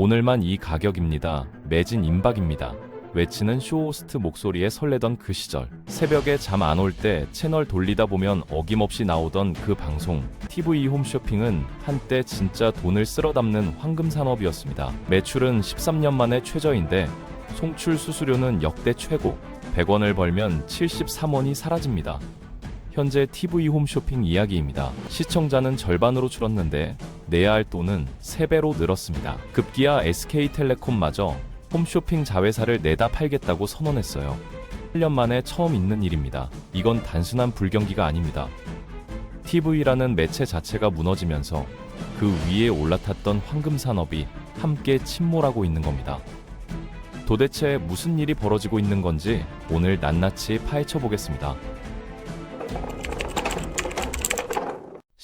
오늘만 이 가격입니다. 매진 임박입니다. 외치는 쇼호스트 목소리에 설레던 그 시절. 새벽에 잠 안 올 때 채널 돌리다 보면 어김없이 나오던 그 방송. TV 홈쇼핑은 한때 진짜 돈을 쓸어 담는 황금 산업이었습니다. 매출은 13년 만에 최저인데 송출 수수료는 역대 최고. 100원을 벌면 73원이 사라집니다. 현재 TV 홈쇼핑 이야기입니다. 시청자는 절반으로 줄었는데 내야 할 돈은 3배로 늘었습니다. 급기야 SK텔레콤마저 홈쇼핑 자회사를 내다 팔겠다고 선언했어요. 8년 만에 처음 있는 일입니다. 이건 단순한 불경기가 아닙니다. TV라는 매체 자체가 무너지면서 그 위에 올라탔던 황금 산업이 함께 침몰하고 있는 겁니다. 도대체 무슨 일이 벌어지고 있는 건지 오늘 낱낱이 파헤쳐 보겠습니다.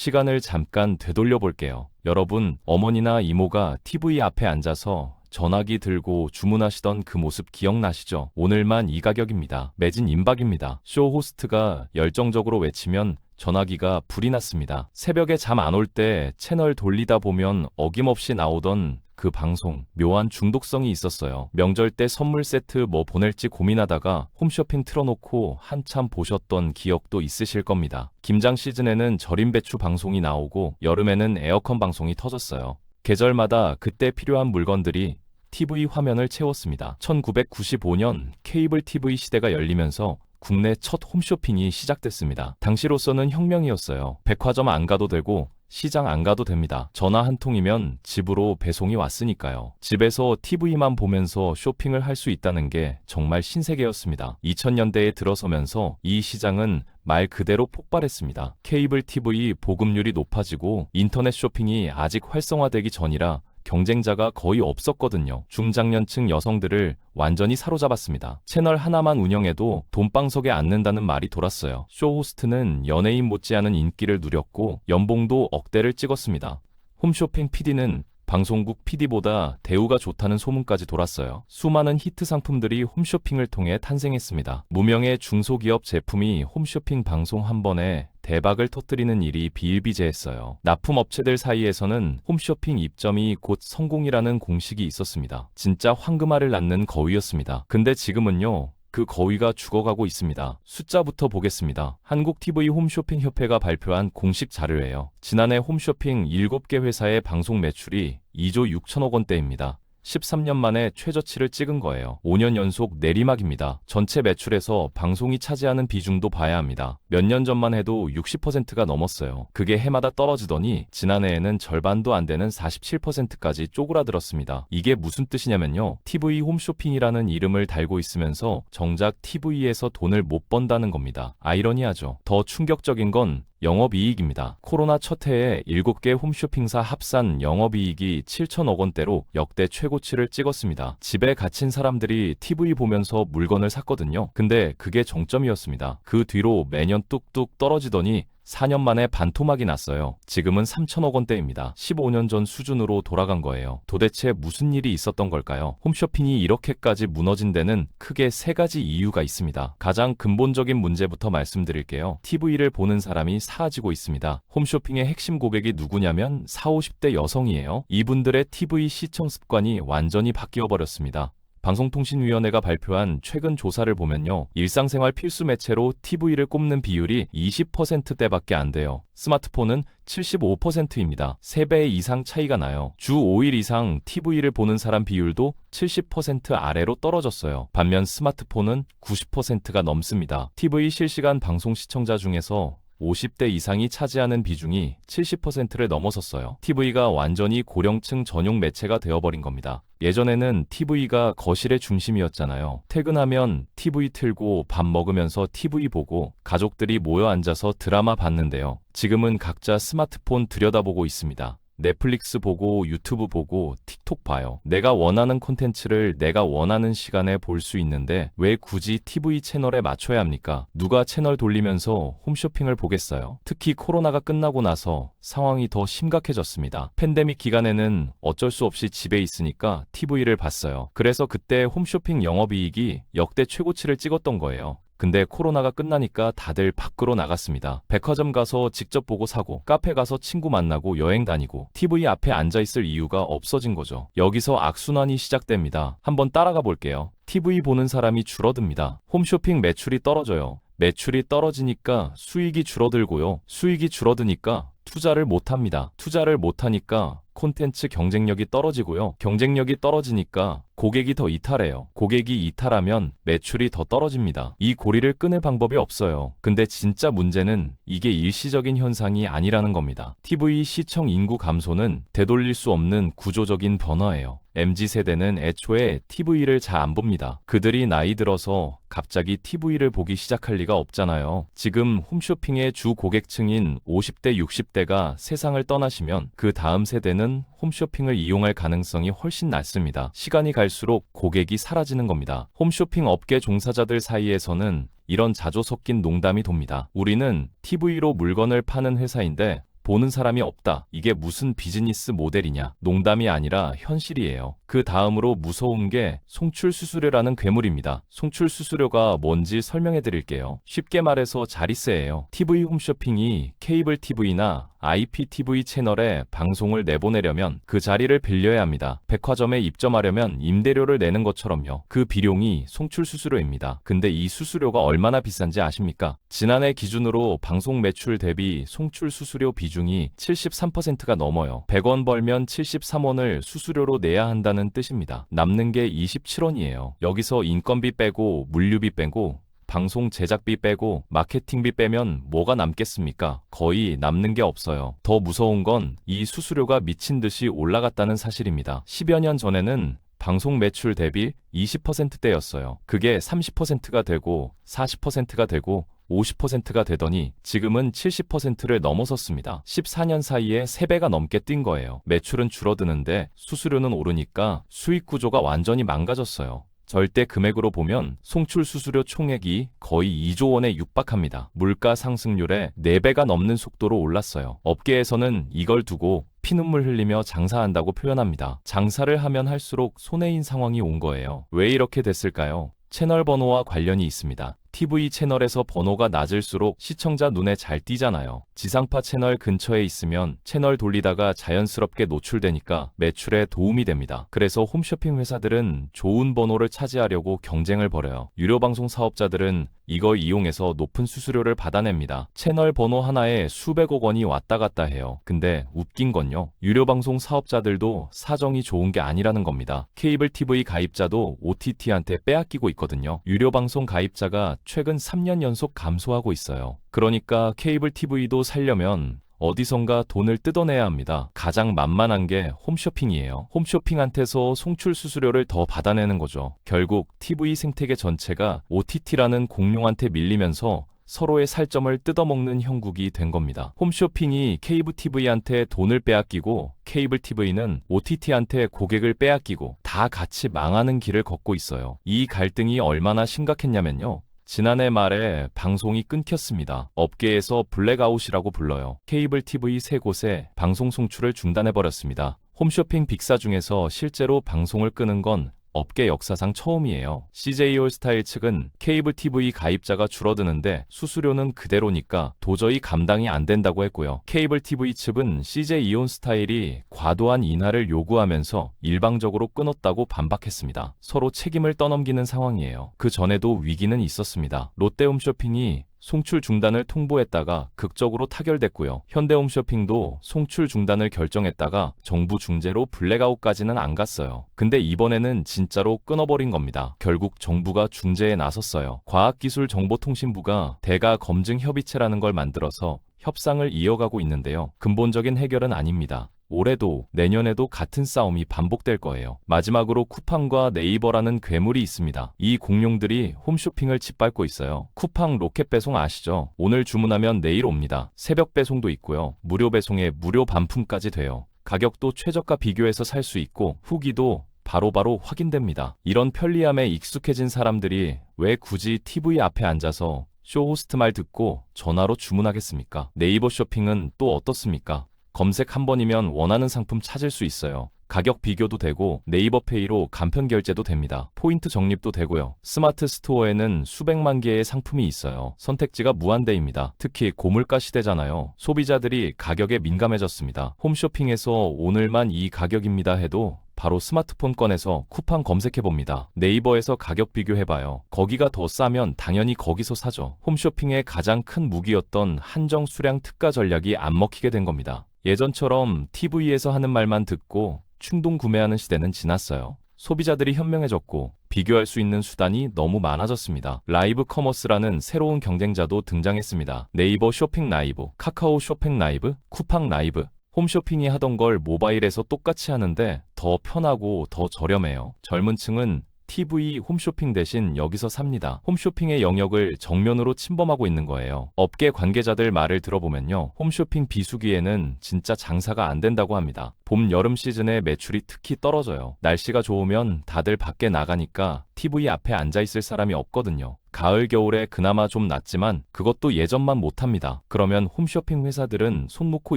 시간을 잠깐 되돌려 볼게요. 여러분, 어머니나 이모가 TV 앞에 앉아서 전화기 들고 주문하시던 그 모습 기억나시죠? 오늘만 이 가격입니다. 매진 임박입니다. 쇼 호스트가 열정적으로 외치면 전화기가 불이 났습니다. 새벽에 잠 안 올 때 채널 돌리다 보면 어김없이 나오던 그 방송 묘한 중독성이 있었어요. 명절 때 선물 세트 뭐 보낼지 고민하다가 홈쇼핑 틀어놓고 한참 보셨던 기억도 있으실 겁니다. 김장 시즌에는 절임 배추 방송이 나오고 여름에는 에어컨 방송이 터졌어요. 계절마다 그때 필요한 물건들이 TV 화면을 채웠습니다. 1995년 케이블 TV 시대가 열리면서 국내 첫 홈쇼핑이 시작됐습니다. 당시로서는 혁명이었어요. 백화점 안 가도 되고 시장 안 가도 됩니다. 전화 한 통이면 집으로 배송이 왔으니까요. 집에서 TV만 보면서 쇼핑을 할 수 있다는 게 정말 신세계였습니다. 2000년대에 들어서면서 이 시장은 말 그대로 폭발했습니다. 케이블 TV 보급률이 높아지고 인터넷 쇼핑이 아직 활성화되기 전이라 경쟁자가 거의 없었거든요. 중장년층 여성들을 완전히 사로잡았습니다. 채널 하나만 운영해도 돈방석에 앉는다는 말이 돌았어요. 쇼 호스트는 연예인 못지않은 인기를 누렸고 연봉도 억대를 찍었습니다. 홈쇼핑 PD는 방송국 PD보다 대우가 좋다는 소문까지 돌았어요. 수많은 히트 상품들이 홈쇼핑을 통해 탄생했습니다. 무명의 중소기업 제품이 홈쇼핑 방송 한 번에 대박을 터뜨리는 일이 비일비재했어요. 납품업체들 사이에서는 홈쇼핑 입점이 곧 성공이라는 공식이 있었습니다. 진짜 황금알을 낳는 거위였습니다. 근데 지금은요, 그 거위가 죽어가고 있습니다. 숫자부터 보겠습니다. 한국TV 홈쇼핑 협회가 발표한 공식 자료예요. 지난해 홈쇼핑 7개 회사의 방송 매출이 2조 6천억 원대입니다. 13년 만에 최저치를 찍은 거예요. 5년 연속 내리막입니다. 전체 매출에서 방송이 차지하는 비중도 봐야 합니다. 몇 년 전만 해도 60%가 넘었어요. 그게 해마다 떨어지더니 지난해에는 절반도 안 되는 47%까지 쪼그라들었습니다. 이게 무슨 뜻이냐면요. TV 홈쇼핑이라는 이름을 달고 있으면서 정작 TV에서 돈을 못 번다는 겁니다. 아이러니하죠. 더 충격적인 건 영업이익입니다. 코로나 첫 해에 7개 홈쇼핑사 합산 영업이익이 7천억 원대로 역대 최고치를 찍었습니다. 집에 갇힌 사람들이 TV 보면서 물건을 샀거든요. 근데 그게 정점이었습니다. 그 뒤로 매년 뚝뚝 떨어지더니 4년 만에 반토막이 났어요. 지금은 3천억 원대입니다. 15년 전 수준으로 돌아간 거예요. 도대체 무슨 일이 있었던 걸까요? 홈쇼핑이 이렇게까지 무너진 데는 크게 세 가지 이유가 있습니다. 가장 근본적인 문제부터 말씀드릴게요. TV를 보는 사람이 사라지고 있습니다. 홈쇼핑의 핵심 고객이 누구냐면 4, 50대 여성이에요. 이분들의 TV 시청 습관이 완전히 바뀌어 버렸습니다. 방송통신위원회가 발표한 최근 조사를 보면요. 일상생활 필수 매체로 TV를 꼽는 비율이 20%대밖에 안 돼요. 스마트폰은 75%입니다. 3배 이상 차이가 나요. 주 5일 이상 TV를 보는 사람 비율도 70% 아래로 떨어졌어요. 반면 스마트폰은 90%가 넘습니다. TV 실시간 방송 시청자 중에서 50대 이상이 차지하는 비중이 70%를 넘어섰어요. TV가 완전히 고령층 전용 매체가 되어버린 겁니다. 예전에는 TV가 거실의 중심이었잖아요. 퇴근하면 TV 틀고 밥 먹으면서 TV 보고 가족들이 모여 앉아서 드라마 봤는데요. 지금은 각자 스마트폰 들여다보고 있습니다. 넷플릭스 보고 유튜브 보고 틱톡 봐요. 내가 원하는 콘텐츠를 내가 원하는 시간에 볼 수 있는데 왜 굳이 TV 채널에 맞춰야 합니까? 누가 채널 돌리면서 홈쇼핑을 보겠어요? 특히 코로나가 끝나고 나서 상황이 더 심각해졌습니다. 팬데믹 기간에는 어쩔 수 없이 집에 있으니까 TV를 봤어요. 그래서 그때 홈쇼핑 영업이익이 역대 최고치를 찍었던 거예요. 근데 코로나가 끝나니까 다들 밖으로 나갔습니다. 백화점 가서 직접 보고 사고, 카페 가서 친구 만나고 여행 다니고, TV 앞에 앉아 있을 이유가 없어진 거죠. 여기서 악순환이 시작됩니다. 한번 따라가 볼게요. TV 보는 사람이 줄어듭니다. 홈쇼핑 매출이 떨어져요. 매출이 떨어지니까 수익이 줄어들고요. 수익이 줄어드니까 투자를 못합니다. 투자를 못하니까 콘텐츠 경쟁력이 떨어지고요. 경쟁력이 떨어지니까 고객이 더 이탈해요. 고객이 이탈하면 매출이 더 떨어집니다. 이 고리를 끊을 방법이 없어요. 근데 진짜 문제는 이게 일시적인 현상이 아니라는 겁니다. TV 시청 인구 감소는 되돌릴 수 없는 구조적인 변화예요. MZ세대는 애초에 TV를 잘 안 봅니다. 그들이 나이 들어서 갑자기 TV를 보기 시작할 리가 없잖아요. 지금 홈쇼핑의 주 고객층인 50대, 60대가 세상을 떠나시면 그 다음 세대는 홈쇼핑을 이용할 가능성이 훨씬 낮습니다. 시간이 갈수록 고객이 사라지는 겁니다. 홈쇼핑 업계 종사자들 사이에서는 이런 자조 섞인 농담이 돕니다. 우리는 TV로 물건을 파는 회사인데 보는 사람이 없다. 이게 무슨 비즈니스 모델이냐? 농담이 아니라 현실이에요. 그 다음으로 무서운 게 송출 수수료라는 괴물입니다. 송출 수수료가 뭔지 설명해 드릴게요. 쉽게 말해서 자리세예요. TV 홈쇼핑이 케이블 TV나 IPTV 채널에 방송을 내보내려면 그 자리를 빌려야 합니다. 백화점에 입점하려면 임대료를 내는 것처럼요. 그 비용이 송출 수수료입니다. 근데 이 수수료가 얼마나 비싼지 아십니까? 지난해 기준으로 방송 매출 대비 송출 수수료 비중이 73%가 넘어요. 100원 벌면 73원을 수수료로 내야 한다는 뜻입니다. 남는 게 27원이에요. 여기서 인건비 빼고 물류비 빼고 방송 제작비 빼고 마케팅비 빼면 뭐가 남겠습니까? 거의 남는 게 없어요. 더 무서운 건 이 수수료가 미친 듯이 올라갔다는 사실입니다. 10여 년 전에는 방송 매출 대비 20%대였어요. 그게 30%가 되고 40%가 되고 50%가 되더니 지금은 70%를 넘어섰습니다. 14년 사이에 3배가 넘게 뛴 거예요. 매출은 줄어드는데 수수료는 오르니까 수익 구조가 완전히 망가졌어요. 절대 금액으로 보면 송출 수수료 총액이 거의 2조 원에 육박합니다. 물가 상승률에 4배가 넘는 속도로 올랐어요. 업계에서는 이걸 두고 피눈물 흘리며 장사한다고 표현합니다. 장사를 하면 할수록 손해인 상황이 온 거예요. 왜 이렇게 됐을까요? 채널 번호와 관련이 있습니다. TV 채널에서 번호가 낮을수록 시청자 눈에 잘 띄잖아요. 지상파 채널 근처에 있으면 채널 돌리다가 자연스럽게 노출되니까 매출에 도움이 됩니다. 그래서 홈쇼핑 회사들은 좋은 번호를 차지하려고 경쟁을 벌여요. 유료 방송 사업자들은 이걸 이용해서 높은 수수료를 받아냅니다. 채널 번호 하나에 수백억 원이 왔다 갔다 해요. 근데 웃긴 건요. 유료 방송 사업자들도 사정이 좋은 게 아니라는 겁니다. 케이블 TV 가입자도 OTT한테 빼앗기고 있거든요. 유료 방송 가입자가 최근 3년 연속 감소하고 있어요. 그러니까 케이블 TV도 살려면 어디선가 돈을 뜯어내야 합니다. 가장 만만한 게 홈쇼핑이에요. 홈쇼핑한테서 송출 수수료를 더 받아내는 거죠. 결국 TV 생태계 전체가 OTT라는 공룡한테 밀리면서 서로의 살점을 뜯어먹는 형국이 된 겁니다. 홈쇼핑이 케이블 TV한테 돈을 빼앗기고 케이블 TV는 OTT한테 고객을 빼앗기고 다 같이 망하는 길을 걷고 있어요. 이 갈등이 얼마나 심각했냐면요. 지난해 말에 방송이 끊겼습니다. 업계에서 블랙아웃이라고 불러요. 케이블 TV 세 곳에 방송 송출을 중단해버렸습니다. 홈쇼핑 빅사 중에서 실제로 방송을 끄는 건 업계 역사상 처음이에요. CJ 올스타일 측은 케이블 TV 가입자가 줄어드는데 수수료는 그대로니까 도저히 감당이 안 된다고 했고요. 케이블 TV 측은 CJ 이온 스타일이 과도한 인하를 요구하면서 일방적으로 끊었다고 반박했습니다. 서로 책임을 떠넘기는 상황이에요. 그 전에도 위기는 있었습니다. 롯데홈쇼핑이 송출 중단을 통보했다가 극적으로 타결됐고요. 현대홈쇼핑도 송출 중단을 결정했다가 정부 중재로 블랙아웃까지는 안 갔어요. 근데 이번에는 진짜로 끊어버린 겁니다. 결국 정부가 중재에 나섰어요. 과학기술정보통신부가 대가 검증 협의체라는 걸 만들어서 협상을 이어가고 있는데요. 근본적인 해결은 아닙니다. 올해도 내년에도 같은 싸움이 반복될 거예요. 마지막으로 쿠팡과 네이버라는 괴물이 있습니다. 이 공룡들이 홈쇼핑을 짓밟고 있어요. 쿠팡 로켓 배송 아시죠? 오늘 주문하면 내일 옵니다. 새벽 배송도 있고요. 무료 배송에 무료 반품까지 돼요. 가격도 최저가 비교해서 살 수 있고 후기도 바로바로 바로 확인됩니다. 이런 편리함에 익숙해진 사람들이 왜 굳이 TV 앞에 앉아서 쇼호스트 말 듣고 전화로 주문하겠습니까? 네이버 쇼핑은 또 어떻습니까? 검색 한 번이면 원하는 상품 찾을 수 있어요. 가격 비교도 되고 네이버 페이로 간편 결제도 됩니다. 포인트 적립도 되고요. 스마트 스토어에는 수백만 개의 상품이 있어요. 선택지가 무한대입니다. 특히 고물가 시대잖아요. 소비자들이 가격에 민감해졌습니다. 홈쇼핑에서 오늘만 이 가격입니다 해도 바로 스마트폰 꺼내서 쿠팡 검색해봅니다. 네이버에서 가격 비교해봐요. 거기가 더 싸면 당연히 거기서 사죠. 홈쇼핑의 가장 큰 무기였던 한정 수량 특가 전략이 안 먹히게 된 겁니다. 예전처럼 TV에서 하는 말만 듣고 충동 구매하는 시대는 지났어요. 소비자들이 현명해졌고 비교할 수 있는 수단이 너무 많아졌습니다. 라이브 커머스라는 새로운 경쟁자도 등장했습니다. 네이버 쇼핑 라이브, 카카오 쇼핑 라이브, 쿠팡 라이브, 홈쇼핑이 하던 걸 모바일에서 똑같이 하는데 더 편하고 더 저렴해요. 젊은 층은 TV 홈쇼핑 대신 여기서 삽니다. 홈쇼핑의 영역을 정면으로 침범하고 있는 거예요. 업계 관계자들 말을 들어보면요. 홈쇼핑 비수기에는 진짜 장사가 안 된다고 합니다. 봄, 여름 시즌에 매출이 특히 떨어져요. 날씨가 좋으면 다들 밖에 나가니까 TV 앞에 앉아 있을 사람이 없거든요. 가을, 겨울에 그나마 좀 낫지만 그것도 예전만 못합니다. 그러면 홈쇼핑 회사들은 손 놓고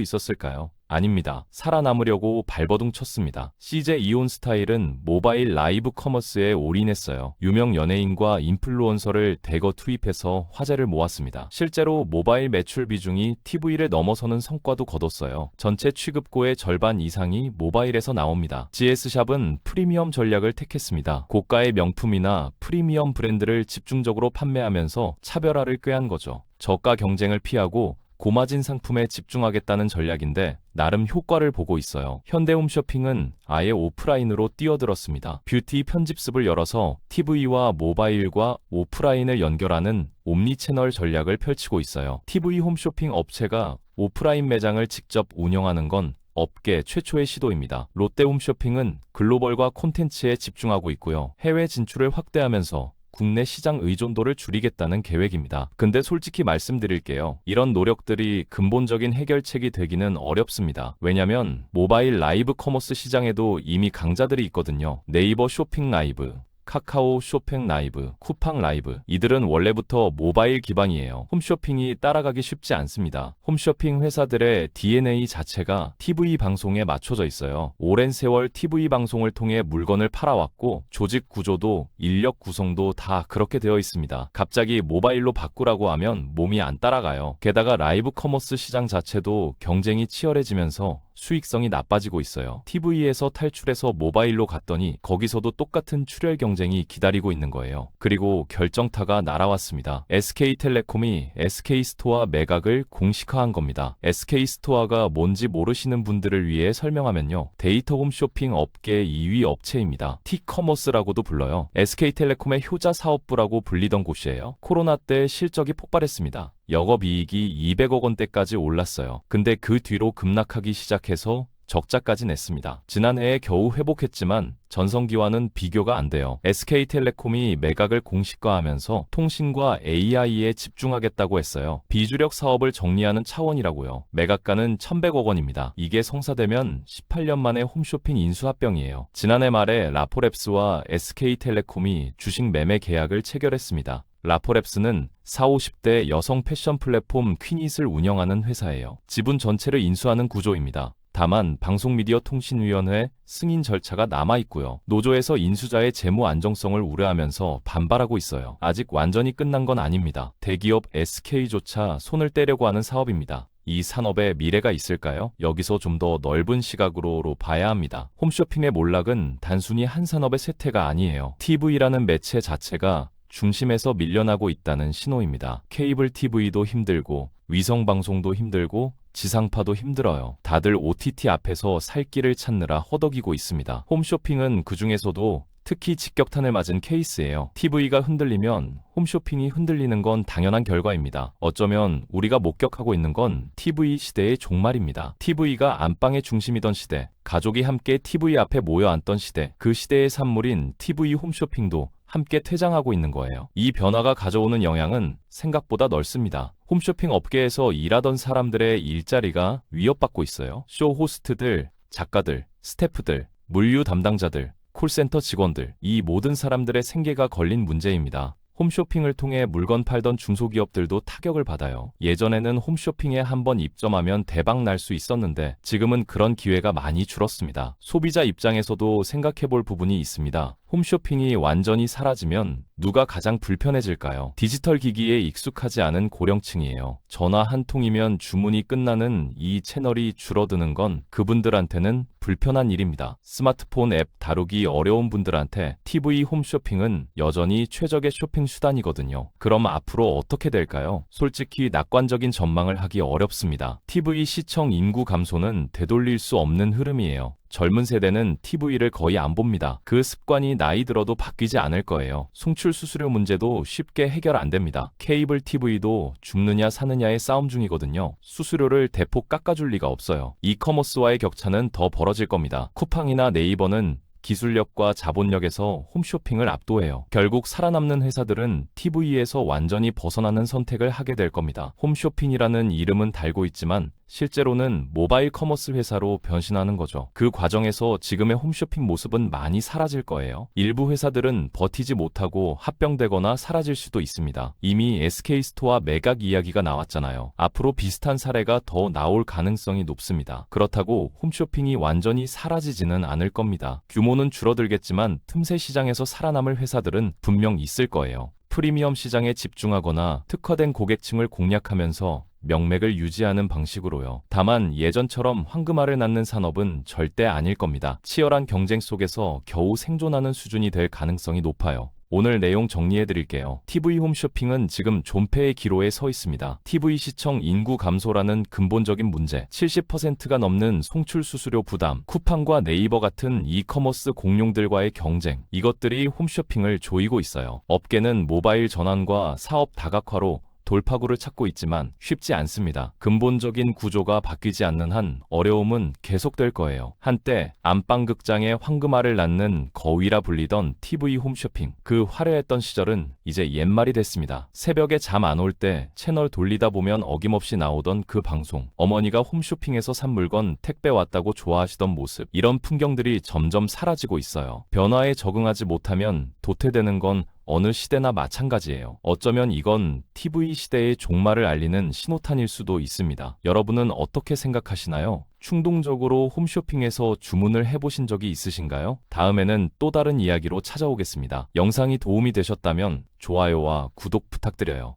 있었을까요? 아닙니다. 살아남으려고 발버둥 쳤습니다. CJ 이온 스타일은 모바일 라이브 커머스에 올인했어요. 유명 연예인과 인플루언서를 대거 투입해서 화제를 모았습니다. 실제로 모바일 매출 비중이 TV를 넘어서는 성과도 거뒀어요. 전체 취급고의 절반 이상이 모바일에서 나옵니다. GS샵은 프리미엄 전략을 택했습니다. 고가의 명품이나 프리미엄 브랜드를 집중적으로 판매하면서 차별화를 꾀한 거죠. 저가 경쟁을 피하고 고마진 상품에 집중하겠다는 전략인데 나름 효과를 보고 있어요. 현대홈쇼핑은 아예 오프라인으로 뛰어들었습니다. 뷰티 편집습을 열어서 TV와 모바일과 오프라인을 연결하는 옴니 채널 전략을 펼치고 있어요. TV 홈쇼핑 업체가 오프라인 매장을 직접 운영하는 건 업계 최초의 시도입니다. 롯데홈쇼핑은 글로벌과 콘텐츠에 집중하고 있고요. 해외 진출을 확대하면서 국내 시장 의존도를 줄이겠다는 계획입니다. 근데 솔직히 말씀드릴게요. 이런 노력들이 근본적인 해결책이 되기는 어렵습니다. 왜냐면 모바일 라이브 커머스 시장에도 이미 강자들이 있거든요. 네이버 쇼핑 라이브, 카카오 쇼핑 라이브, 쿠팡 라이브 이들은 원래부터 모바일 기반이에요. 홈쇼핑이 따라가기 쉽지 않습니다. 홈쇼핑 회사들의 DNA 자체가 TV 방송에 맞춰져 있어요. 오랜 세월 TV 방송을 통해 물건을 팔아왔고 조직 구조도 인력 구성도 다 그렇게 되어 있습니다. 갑자기 모바일로 바꾸라고 하면 몸이 안 따라가요. 게다가 라이브 커머스 시장 자체도 경쟁이 치열해지면서 수익성이 나빠지고 있어요. TV에서 탈출해서 모바일로 갔더니 거기서도 똑같은 출혈 경쟁이 기다리고 있는 거예요. 그리고 결정타가 날아왔습니다. SK텔레콤이 SK스토어 매각을 공식화한 겁니다. SK스토어가 뭔지 모르시는 분들을 위해 설명하면요. 데이터 홈쇼핑 업계 2위 업체입니다. T커머스라고도 불러요. SK텔레콤의 효자 사업부라고 불리던 곳이에요. 코로나 때 실적이 폭발했습니다. 영업이익이 200억 원대까지 올랐어요. 근데 그 뒤로 급락하기 시작해서 적자까지 냈습니다. 지난해에 겨우 회복했지만 전성기와는 비교가 안 돼요. SK텔레콤이 매각을 공식화하면서 통신과 AI에 집중하겠다고 했어요. 비주력 사업을 정리하는 차원이라고요. 매각가는 1100억 원입니다. 이게 성사되면 18년 만에 홈쇼핑 인수합병이에요. 지난해 말에 라포랩스와 SK텔레콤이 주식 매매 계약을 체결했습니다. 라포랩스는 4, 50대 여성 패션 플랫폼 퀴닛을 운영하는 회사예요. 지분 전체를 인수하는 구조입니다. 다만 방송미디어통신위원회 승인 절차가 남아 있고요. 노조에서 인수자의 재무 안정성을 우려하면서 반발하고 있어요. 아직 완전히 끝난 건 아닙니다. 대기업 SK조차 손을 떼려고 하는 사업입니다. 이 산업에 미래가 있을까요? 여기서 좀 더 넓은 시각으로 봐야 합니다. 홈쇼핑의 몰락은 단순히 한 산업의 쇠퇴가 아니에요. TV라는 매체 자체가 중심에서 밀려나고 있다는 신호입니다. 케이블 TV도 힘들고 위성 방송도 힘들고 지상파도 힘들어요. 다들 OTT 앞에서 살 길을 찾느라 허덕이고 있습니다. 홈쇼핑은 그 중에서도 특히 직격탄을 맞은 케이스예요. TV가 흔들리면 홈쇼핑이 흔들리는 건 당연한 결과입니다. 어쩌면 우리가 목격하고 있는 건 TV 시대의 종말입니다. TV가 안방의 중심이던 시대, 가족이 함께 TV 앞에 모여 앉던 시대, 그 시대의 산물인 TV 홈쇼핑도 함께 퇴장하고 있는 거예요. 이 변화가 가져오는 영향은 생각보다 넓습니다. 홈쇼핑 업계에서 일하던 사람들의 일자리가 위협받고 있어요. 쇼 호스트들, 작가들, 스태프들, 물류 담당자들, 콜센터 직원들, 이 모든 사람들의 생계가 걸린 문제입니다. 홈쇼핑을 통해 물건 팔던 중소기업들도 타격을 받아요. 예전에는 홈쇼핑에 한번 입점하면 대박 날 수 있었는데 지금은 그런 기회가 많이 줄었습니다. 소비자 입장에서도 생각해 볼 부분이 있습니다. 홈쇼핑이 완전히 사라지면 누가 가장 불편해질까요? 디지털 기기에 익숙하지 않은 고령층이에요. 전화 한 통이면 주문이 끝나는 이 채널이 줄어드는 건 그분들한테는 불편한 일입니다. 스마트폰 앱 다루기 어려운 분들한테 TV 홈쇼핑은 여전히 최적의 쇼핑 수단이거든요. 그럼 앞으로 어떻게 될까요? 솔직히 낙관적인 전망을 하기 어렵습니다. TV 시청 인구 감소는 되돌릴 수 없는 흐름이에요. 젊은 세대는 TV를 거의 안 봅니다. 그 습관이 나이 들어도 바뀌지 않을 거예요. 송출 수수료 문제도 쉽게 해결 안 됩니다. 케이블 TV도 죽느냐 사느냐의 싸움 중이거든요. 수수료를 대폭 깎아줄 리가 없어요. 이커머스와의 격차는 더 벌어질 겁니다. 쿠팡이나 네이버는 기술력과 자본력에서 홈쇼핑을 압도해요. 결국 살아남는 회사들은 TV에서 완전히 벗어나는 선택을 하게 될 겁니다. 홈쇼핑이라는 이름은 달고 있지만 실제로는 모바일 커머스 회사로 변신하는 거죠. 그 과정에서 지금의 홈쇼핑 모습은 많이 사라질 거예요. 일부 회사들은 버티지 못하고 합병되거나 사라질 수도 있습니다. 이미 SK스토어 매각 이야기가 나왔잖아요. 앞으로 비슷한 사례가 더 나올 가능성이 높습니다. 그렇다고 홈쇼핑이 완전히 사라지지는 않을 겁니다. 규모는 줄어들겠지만 틈새 시장에서 살아남을 회사들은 분명 있을 거예요. 프리미엄 시장에 집중하거나 특화된 고객층을 공략하면서 명맥을 유지하는 방식으로요. 다만 예전처럼 황금알을 낳는 산업은 절대 아닐 겁니다. 치열한 경쟁 속에서 겨우 생존하는 수준이 될 가능성이 높아요. 오늘 내용 정리해 드릴게요. TV 홈쇼핑은 지금 존폐의 기로에 서 있습니다. TV 시청 인구 감소라는 근본적인 문제, 70%가 넘는 송출 수수료 부담, 쿠팡과 네이버 같은 이커머스 공룡들과의 경쟁, 이것들이 홈쇼핑을 조이고 있어요. 업계는 모바일 전환과 사업 다각화로 돌파구를 찾고 있지만 쉽지 않습니다. 근본적인 구조가 바뀌지 않는 한 어려움은 계속될 거예요. 한때 안방극장의 황금알을 낳는 거위라 불리던 TV 홈쇼핑. 그 화려했던 시절은 이제 옛말이 됐습니다. 새벽에 잠 안 올 때 채널 돌리다 보면 어김없이 나오던 그 방송. 어머니가 홈쇼핑에서 산 물건 택배 왔다고 좋아하시던 모습. 이런 풍경들이 점점 사라지고 있어요. 변화에 적응하지 못하면 도태되는 건 어느 시대나 마찬가지예요. 어쩌면 이건 TV 시대의 종말을 알리는 신호탄일 수도 있습니다. 여러분은 어떻게 생각하시나요? 충동적으로 홈쇼핑에서 주문을 해보신 적이 있으신가요? 다음에는 또 다른 이야기로 찾아오겠습니다. 영상이 도움이 되셨다면 좋아요와 구독 부탁드려요.